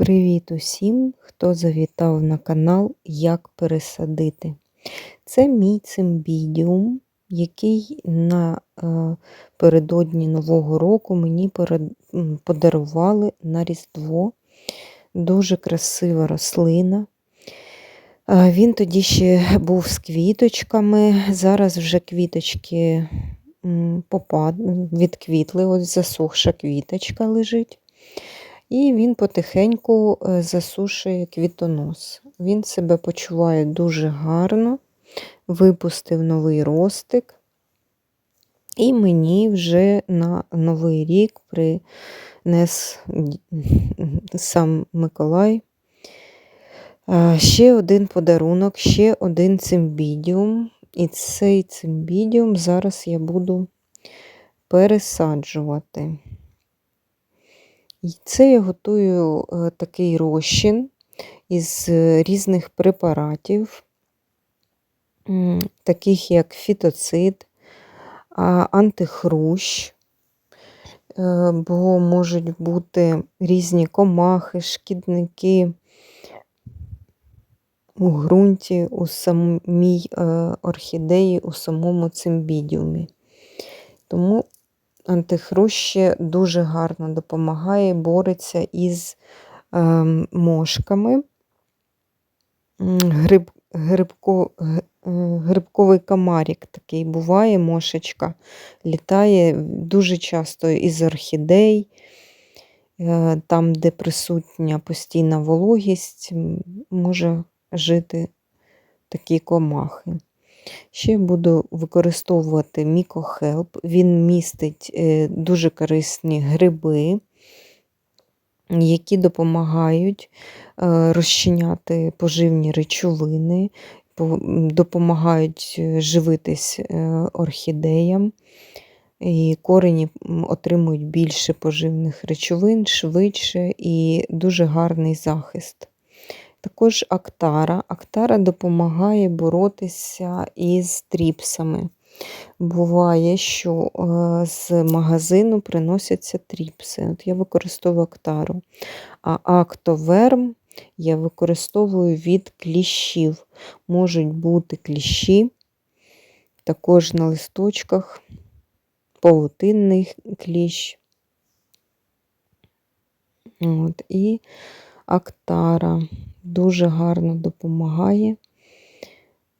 Привіт усім, хто завітав на канал Як пересадити. Це мій цимбідіум, який напередодні Нового року мені подарували на Різдво. Дуже красива рослина. Він тоді ще був з квіточками. Зараз вже квіточки попад... відквітли, ось засохша квіточка лежить. І він потихеньку е, засушує квітонос. Він себе почуває дуже гарно, випустив новий ростик. І мені вже на Новий рік принес сам Миколай. Е, Ще один подарунок, ще один цимбідіум. І цей цимбідіум зараз я буду пересаджувати. І це я готую е, такий розчин із е, різних препаратів, таких як фітоцид, антихрущ, е, бо можуть бути різні комахи, шкідники у ґрунті, у самій орхідеї, у самому цимбідіумі. Тому антихрущ ще дуже гарно допомагає, бореться із ем, мошками. Гриб, грибко, е, грибковий комарик такий буває, мошечка літає дуже часто із орхідей, е, там, де присутня постійна вологість, може жити такі комахи. Ще буду використовувати мікохелп. Він містить е, дуже корисні гриби, які допомагають е, розчиняти поживні речовини, допомагають е, живитись орхідеям. І корені отримують більше поживних речовин швидше і дуже гарний захист. Також Актара. Актара допомагає боротися із тріпсами. Буває, що е, з магазину приносяться тріпси. От я використовую Актару. А Актоверм я використовую від кліщів. Можуть бути кліщі, також на листочках, павутинний кліщ. От, і Актара дуже гарно допомагає.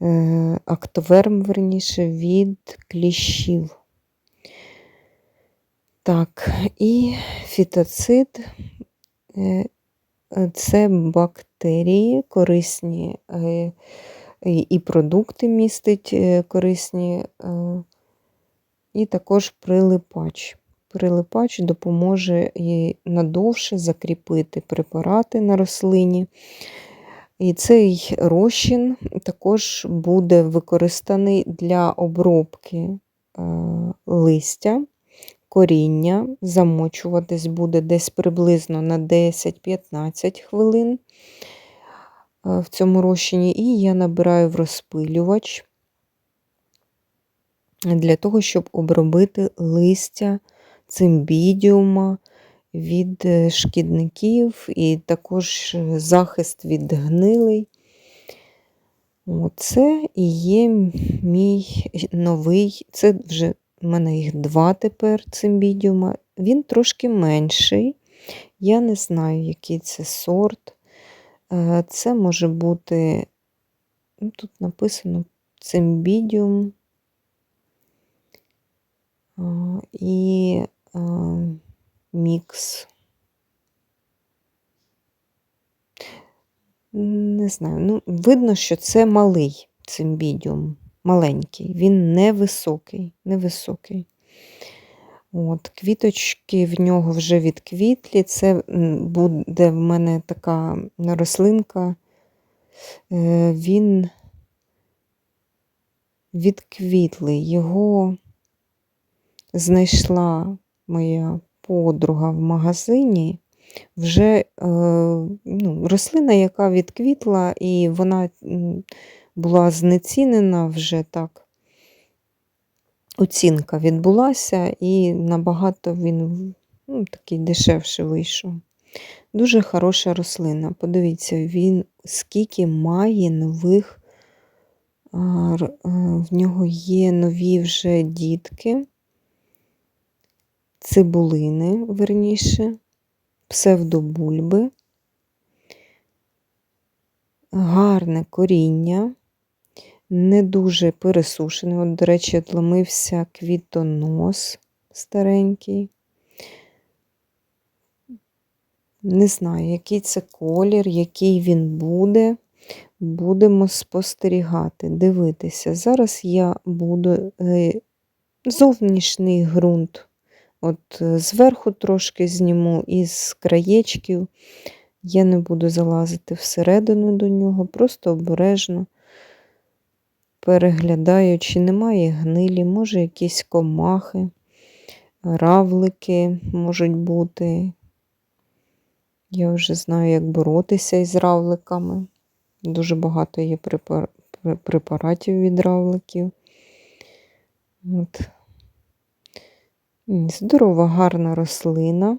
Е, Актоверм, верніше, від кліщів. Так, і фітоцид е, це бактерії, корисні е, і продукти містить корисні, і також прилипач. Прилипач допоможе і надовше закріпити препарати на рослині. І цей розчин також буде використаний для обробки е, листя, коріння. Замочуватись буде десь приблизно на 10-15 хвилин е, в цьому розчині. І я набираю в розпилювач для того, щоб обробити листя цимбідіума від е, шкідників і також е, захист від гнилий. Оце і є мій новий, це вже в мене їх два тепер цимбідіума. Він трошки менший. Я не знаю, який це сорт. Е, Це може бути, ну, тут написано цимбідіум. І мікс. Не знаю, ну, видно, що це малий цимбідіум, маленький, він невисокий, невисокий. От, Квіточки в нього вже відквітлі. Це буде в мене така рослинка, е, він відквітлий. Його знайшла моя подруга в магазині. Вже е, ну, рослина, яка відквітла, і вона була знецінена вже так. Оцінка відбулася, і набагато він ну, такий дешевше вийшов. Дуже хороша рослина. Подивіться, він скільки має нових, а, в нього є нові вже дітки, цибулини, верніше, псевдобульби, гарне коріння, не дуже пересушене. От, до речі, отломився квітонос старенький. Не знаю, який це колір, який він буде. Будемо спостерігати, дивитися. Зараз я буду е, зовнішній ґрунт. От е, зверху трошки зніму із краєчків. Я не буду залазити всередину до нього, просто обережно переглядаю, чи немає гнилі, може якісь комахи, равлики можуть бути. Я вже знаю, як боротися із равликами. Дуже багато є препар- препаратів від равликів. От. Здорова, гарна рослина.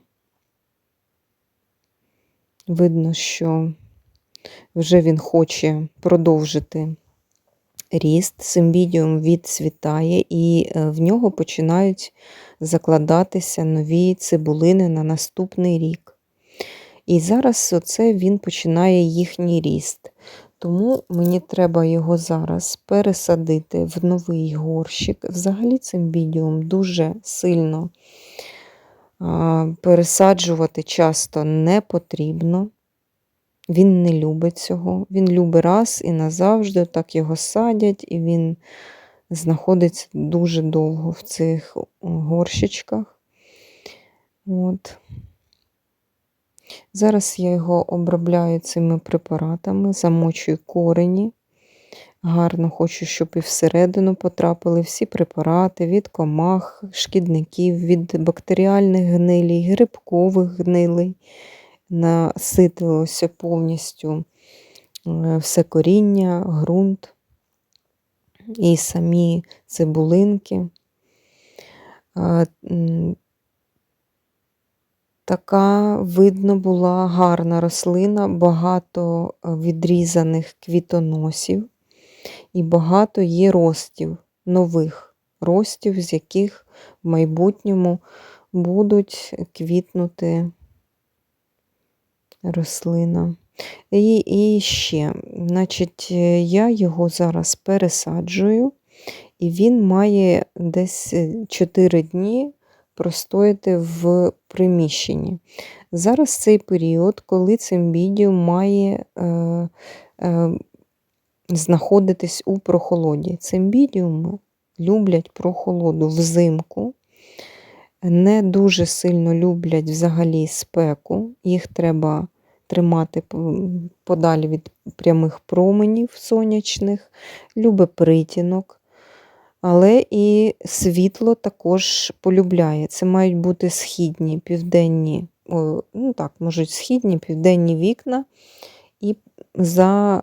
Видно, що вже він хоче продовжити ріст. Симбідіум відцвітає, і е, в нього починають закладатися нові цибулини на наступний рік. І зараз оце він починає їхній ріст. Тому мені треба його зараз пересадити в новий горщик. Взагалі цим бідіум дуже сильно пересаджувати часто не потрібно. Він не любить цього. Він любить раз і назавжди, так його садять, і він знаходиться дуже довго в цих горщичках. От. Зараз я його обробляю цими препаратами, замочую корені. Гарно хочу, щоб і всередину потрапили всі препарати від комах, шкідників, від бактеріальних гнилій, грибкових гнилей. Наситилося повністю е, все коріння, ґрунт і самі цибулинки. Така, видно, була гарна рослина, багато е, відрізаних квітоносів і багато є ростів, нових ростів, з яких в майбутньому будуть квітнути рослина. І, і ще, значить, е, я його зараз пересаджую, і він має десь 4 дні простояти в приміщенні. Зараз цей період, коли цимбідіум має е, е, знаходитись у прохолоді. Цимбідіуми люблять прохолоду взимку, не дуже сильно люблять взагалі спеку, їх треба тримати подалі від прямих променів сонячних, любить притінок. Але і світло також полюбляє. Це мають бути східні, південні, ну так, можуть східні, південні вікна і за,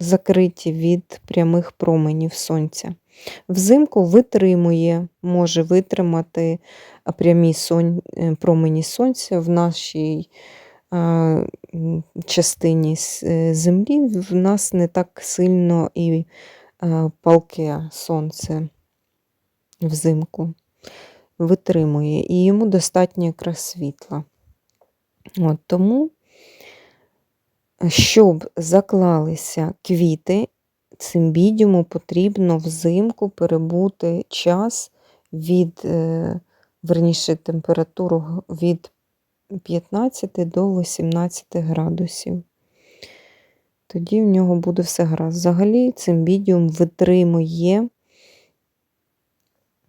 закриті від прямих променів сонця. Взимку витримує, може витримати прямі сон, е, промені сонця в нашій частині е, землі в нас не так сильно і палке сонце взимку витримує, і йому достатньо якраз світла. От Тому, щоб заклалися квіти, цимбідіуму потрібно взимку перебути час від, е, верніше, температуру від 15 до 18 градусів тоді в нього буде все гаразд. Взагалі, цимбідіум витримує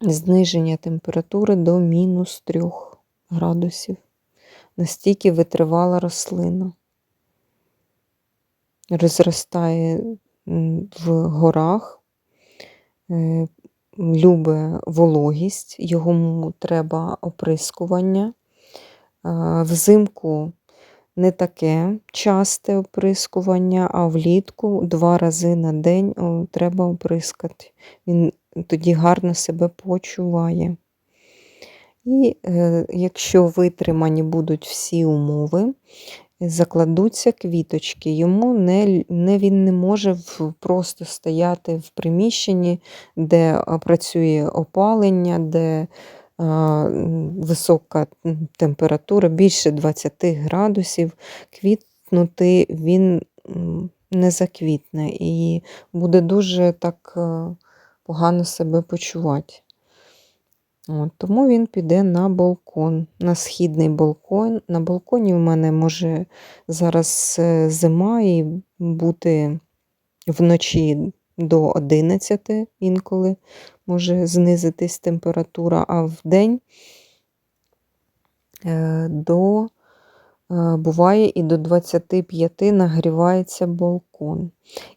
зниження температури до мінус 3 градусів. Настільки витривала рослина. Розростає в горах, е, любить вологість, йому треба оприскування. Взимку не таке часте оприскування, а влітку два рази на день треба оприскати. Він тоді гарно себе почуває. І е, якщо витримані будуть всі умови, закладуться квіточки. Йому не, не, він не може просто стояти в приміщенні, де працює опалення, де висока температура, більше 20 градусів. Квітнути він не заквітне і буде дуже так е, погано себе почувати. От, тому він піде на балкон, на східний балкон. На балконі в мене може зараз е, зима і бути вночі до 11 інколи може знизитись температура, а вдень е, до, е, буває і до 25 нагрівається балкон.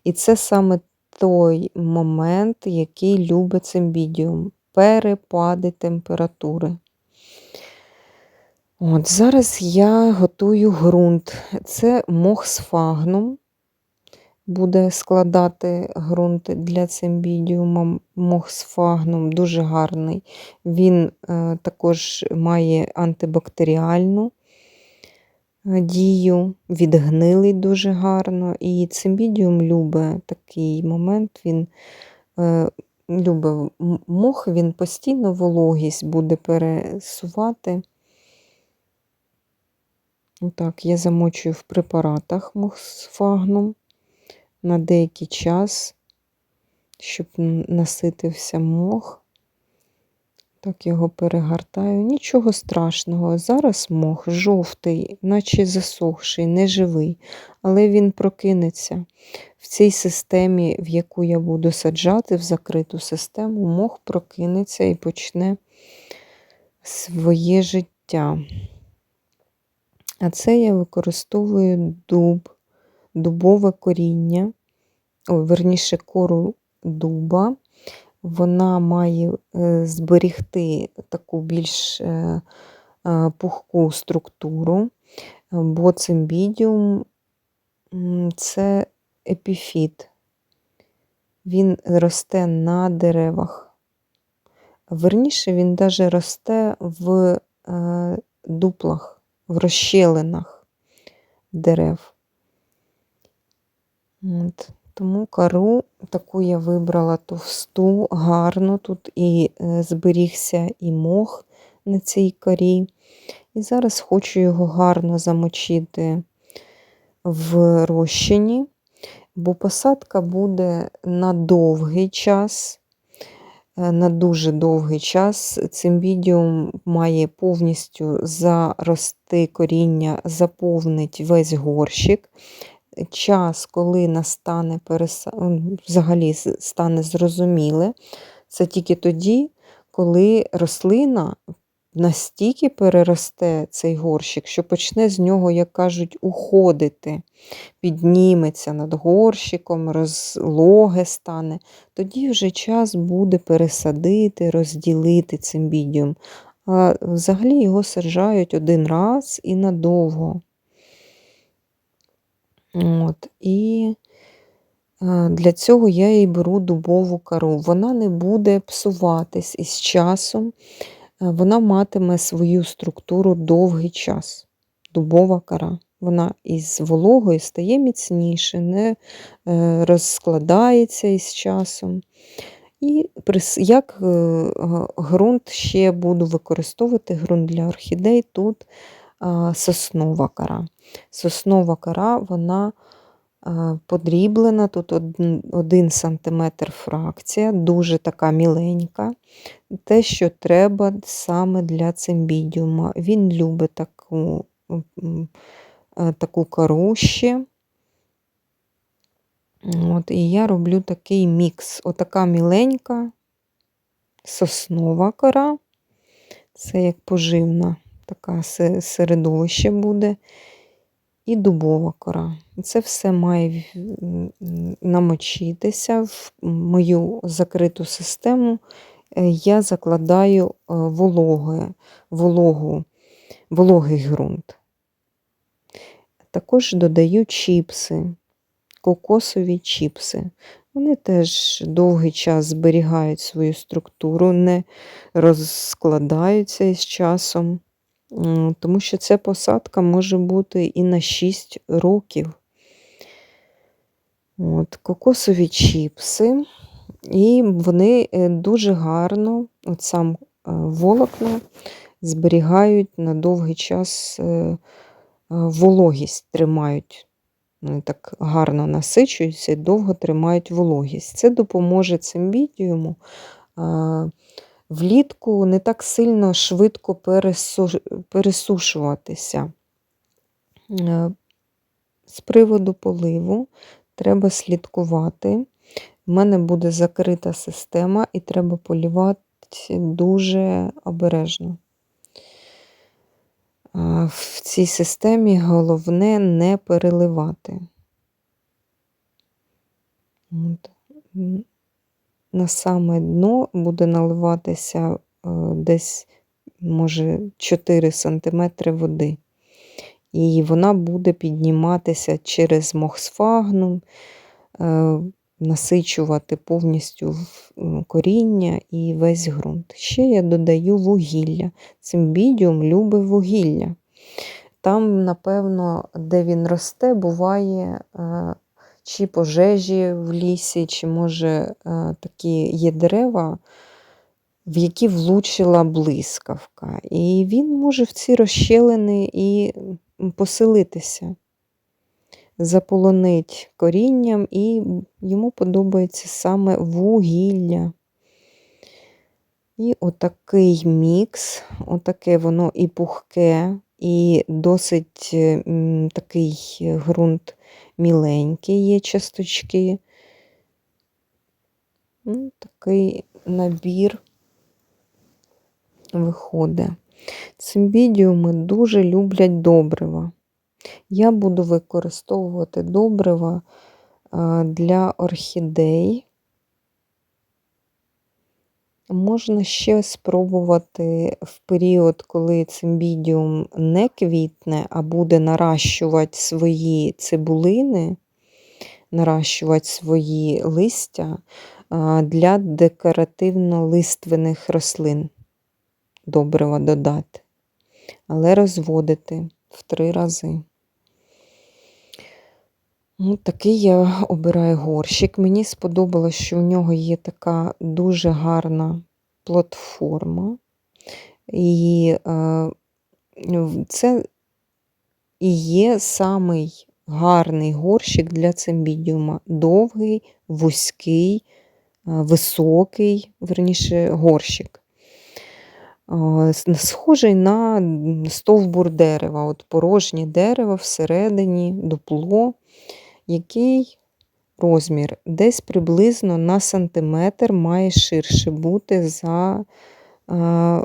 І це саме той момент, який любить цимбідіум перепади температури. От, Зараз я готую ґрунт. Це мох сфагнум. Буде складати ґрунт для цимбідіума мох сфагнум, дуже гарний. Він е, також має антибактеріальну е, дію, відгнилий дуже гарно. І цимбідіум любить такий момент. Він е, любив мох, він постійно вологість буде пересувати. Так, я замочую в препаратах мох з фагном на деякий час, щоб наситився мох. Так його перегортаю. Нічого страшного. Зараз мох жовтий, наче засохший, неживий, але він прокинеться. В цій системі, в яку я буду саджати, в закриту систему, мох прокинеться і почне своє життя. А це я використовую дуб, дубове коріння, верніше кору дуба. Вона має е, зберігти таку більш е, е, пухку структуру, бо цимбідіум це епіфіт. Він росте на деревах. Верніше, він навіть росте в дуплах, в розщелинах дерев. От. Тому кару таку я вибрала товсту, гарну. Тут і е, зберігся і мох на цій корі. І зараз хочу його гарно замочити в розчині, бо посадка буде на довгий час, е, на дуже довгий час. Цимбідіум має повністю зарости коріння, заповнить весь горщик час, коли настане переса... взагалі стане зрозуміле, це тільки тоді, коли рослина настільки переросте цей горщик, що почне з нього, як кажуть, уходити, підніметься над горщиком, розлоге стане, тоді вже час буде пересадити, розділити цимбідіум. А взагалі його саджають один раз і надовго. От, І для цього я їй беру дубову кору. Вона не буде псуватись із часом, вона матиме свою структуру довгий час. Дубова кора. Вона із вологою стає міцніше, не е, розкладається із часом. І як е, ґрунт ще буду використовувати ґрунт для орхідей тут соснова кора. Соснова кора, вона подріблена, тут 1 см фракція, дуже така міленька. Те, що треба саме для цимбідіума. Він любить таку таку кору ще. От, І я роблю такий мікс. Отака міленька соснова кора, це як поживна таке середовище буде, і дубова кора. Це все має намочитися в мою закриту систему. Е, я закладаю е, вологу, вологу, вологий ґрунт. Також додаю чіпси. кокосові чіпси. Вони теж довгий час зберігають свою структуру, не розкладаються із часом, тому що ця посадка може бути і на 6 років. От, Кокосові чіпси, і вони е, дуже гарно, от сам е, волокна, зберігають на довгий час е, вологість, тримають. Вони так гарно насичуються і довго тримають вологість. Це допоможе цимбідіуму а, влітку не так сильно швидко пересушуватися. Е, З приводу поливу треба слідкувати. У мене буде закрита система, і треба полівати дуже обережно. В цій системі головне не переливати. На саме дно буде наливатися е, десь, може, 4 см води. І вона буде підніматися через мохсфагнум, е, насичувати повністю коріння і весь ґрунт. Ще я додаю вугілля. Цимбідіум любить вугілля. Там, напевно, де він росте, буває е, чи пожежі в лісі, чи, може, е, такі є дерева, в які влучила блискавка. І він може в ці розщелини і поселитися, заполонить корінням, і йому подобається саме вугілля. І отакий мікс, отаке воно і пухке, і досить е, такий ґрунт міленький, є часточки. Ну, такий набір виходить. Цимбідіуми дуже люблять добрива. Я буду використовувати добрива для орхідей. Можна ще спробувати в період, коли цимбідіум не квітне, а буде наращувати свої цибулини, наращувати свої листя для декоративно-лиственних рослин. Добрива додати, але розводити в три рази. Ну, такий я обираю горщик. Мені сподобалось, що у нього є така дуже гарна платформа. І е, це і є самий гарний горщик для цимбідіума. Довгий, вузький, е, високий, верніше, горщик. Е, Схожий на стовбур дерева, от порожнє дерево всередині, дупло, який розмір десь приблизно на сантиметр має ширше бути за е,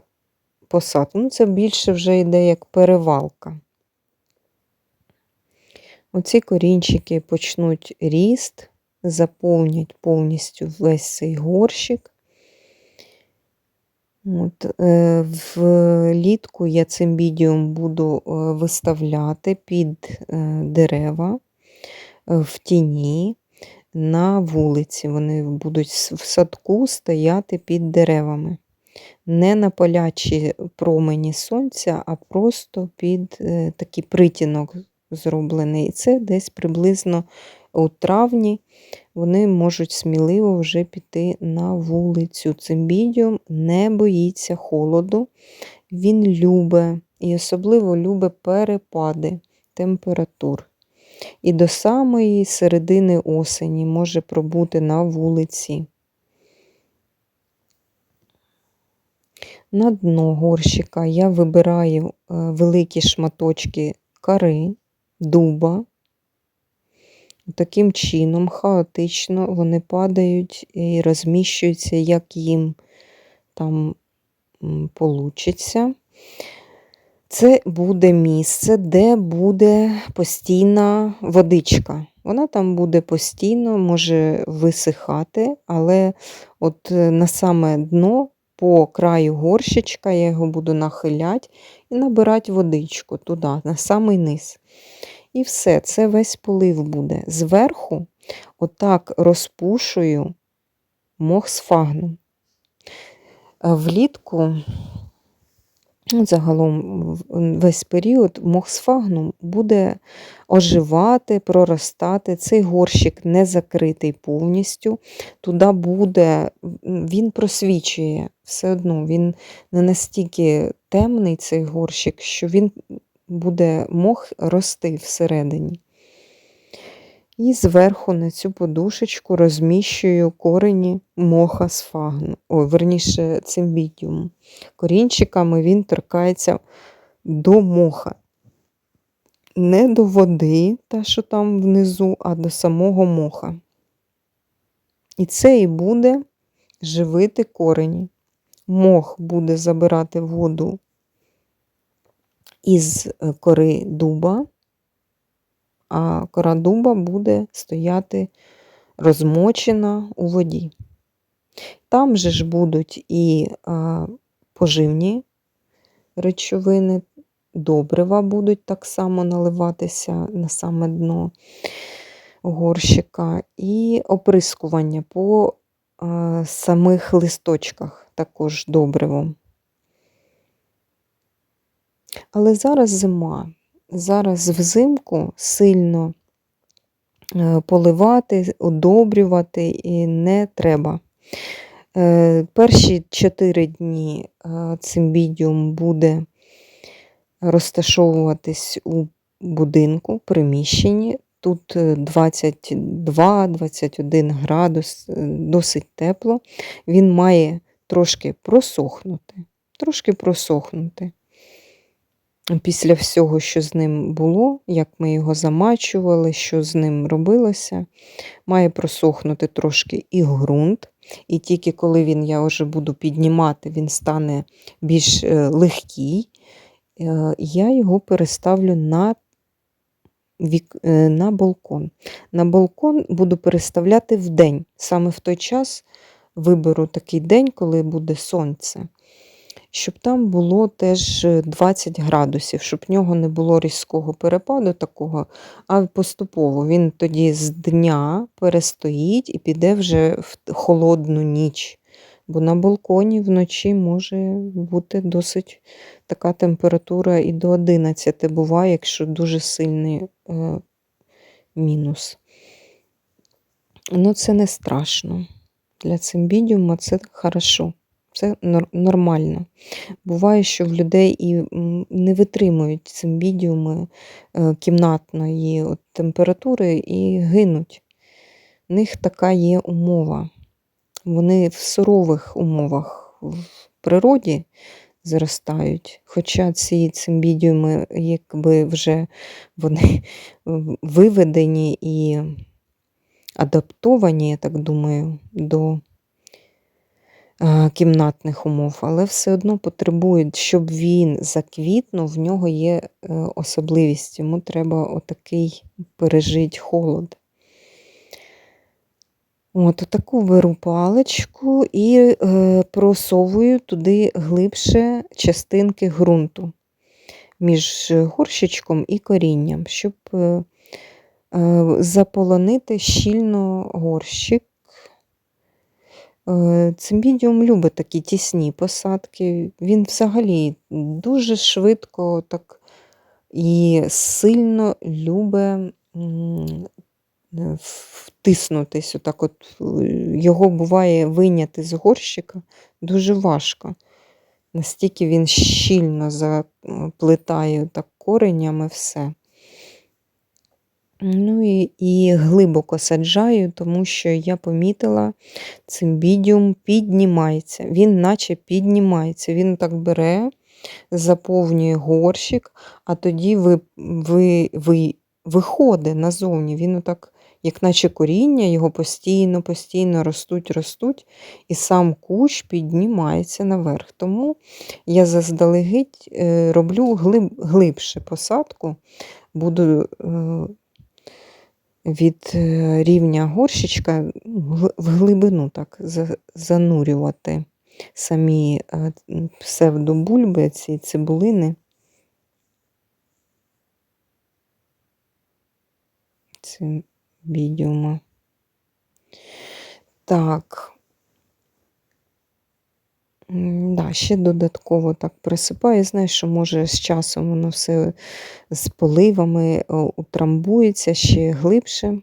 посадку. Ну, це більше вже йде як перевалка. Оці корінчики почнуть ріст, заповнять повністю весь цей горщик. От, е, влітку я цимбідіум буду е, виставляти під дерева в тіні на вулиці. Вони будуть в садку стояти під деревами. Не на палячі промені сонця, а просто під е, такий притінок зроблений. І це десь приблизно у травні вони можуть сміливо вже піти на вулицю. Цимбідіум не боїться холоду, він любить і особливо любить перепади температур. І до самої середини осені може пробути на вулиці. На дно горщика я вибираю е, великі шматочки кори, дуба. Таким чином, хаотично вони падають і розміщуються, як їм там получиться. Це буде місце, де буде постійна водичка. Вона там буде постійно, може висихати, але от е, на саме дно, по краю горщичка, я його буду нахиляти і набирати водичку туди, на самий низ. І все, це весь полив буде. Зверху, отак розпушую мох сфагну. Влітку Ну, загалом весь період мохсфагнум буде оживати, проростати. Цей горщик не закритий повністю. Туди буде, він просвічує все одно, він не настільки темний, цей горщик, що він буде мох рости всередині. І зверху на цю подушечку розміщую корені моха з фагну, ой, верніше цимбідіум. Корінчиками він торкається до моха. Не до води, та, що там внизу, а до самого моха. І це і буде живити корені. Мох буде забирати воду із е, кори дуба а кора дуба буде стояти розмочена у воді. Там же ж будуть і поживні речовини, добрива будуть так само наливатися на саме дно горщика, і оприскування по самих листочках також добривом. Але зараз зима. Зараз взимку сильно е, поливати, одобрювати і не треба. Е, перші 4 дні е, цимбідіум буде розташовуватись у будинку, приміщенні. Тут 22-21 градус, досить тепло. Він має трошки просохнути, трошки просохнути після всього, що з ним було, як ми його замачували, що з ним робилося, має просохнути трошки і ґрунт. І тільки коли він я вже буду піднімати, він стане більш е, легкий, е, я його переставлю на вік, е, на балкон. На балкон буду переставляти в день. Саме в той час виберу такий день, коли буде сонце щоб там було теж 20 градусів, щоб в нього не було різкого перепаду такого, а поступово він тоді з дня перестоїть і піде вже в холодну ніч. Бо на балконі вночі може бути досить така температура і до 11 буває, якщо дуже сильний е, мінус. Ну, це не страшно. Для цимбідіума це хорошо. Це нормально. Буває, що в людей і не витримують цимбідіуми е, кімнатної температури і гинуть. У них така є умова. Вони в сурових умовах в природі зростають. Хоча ці цимбідіуми, якби вже вони виведені і адаптовані, я так думаю, до кімнатних умов, але все одно потребують, щоб він заквітнув, в нього є е, особливість, йому треба отакий пережити холод. От таку беру паличку і е, просовую туди глибше частинки ґрунту між горщичком і корінням, щоб е, е, заполонити щільно горщик. Е, цимбідіум любить такі тісні посадки. Він взагалі дуже швидко так і сильно любить втиснутись. Отак от Його буває виняти з горщика дуже важко. Настільки він щільно заплетає так коренями все. Ну і і глибоко саджаю, тому що я помітила, цимбідіум піднімається. Він наче піднімається. Він так бере, заповнює горщик, а тоді ви, ви, ви, виходить назовні. Він отак, як наче коріння, його постійно, постійно ростуть, ростуть, і сам кущ піднімається наверх. Тому я заздалегідь е, роблю глиб, глибше посадку, буду. Від е, рівня горщичка в глибину так занурювати самі е, псевдобульби, ці цибулини. Цим бідіума. Так. Да, ще додатково так присипаю. Знаєш, що може з часом воно все з поливами утрамбується ще глибше.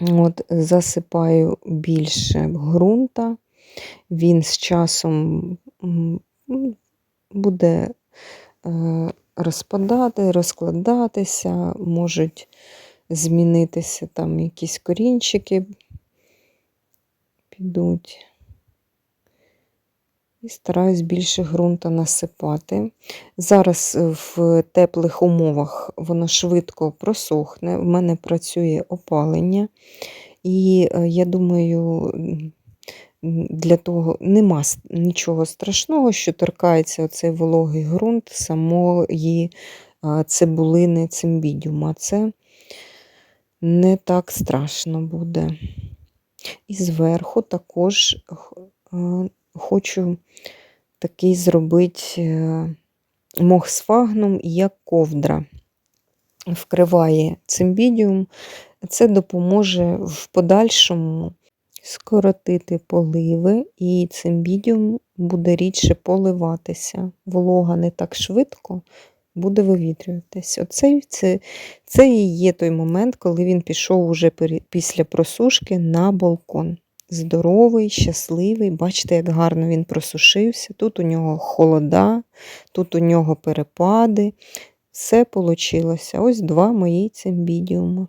От, засипаю більше ґрунта. Він з часом м, буде е, розпадати, розкладатися, можуть змінитися там якісь корінчики підуть. І стараюсь більше ґрунта насипати. Зараз е, в теплих умовах воно швидко просохне. В мене працює опалення. І е, я думаю, для того нема нічого страшного, що торкається оцей вологий ґрунт самої цибулини цимбідіума. Це не так страшно буде. І зверху також е, хочу такий зробити е, мох сфагнум як ковдра. Вкриває цимбідіум. Це допоможе в подальшому скоротити поливи, і цимбідіум буде рідше поливатися. Волога не так швидко буде вивітрюватися. Оцей, це, це і є той момент, коли він пішов уже після просушки на балкон. Здоровий, щасливий. Бачите, як гарно він просушився. Тут у нього холода, тут у нього перепади. Все вийшло. Ось два мої цимбідіуми.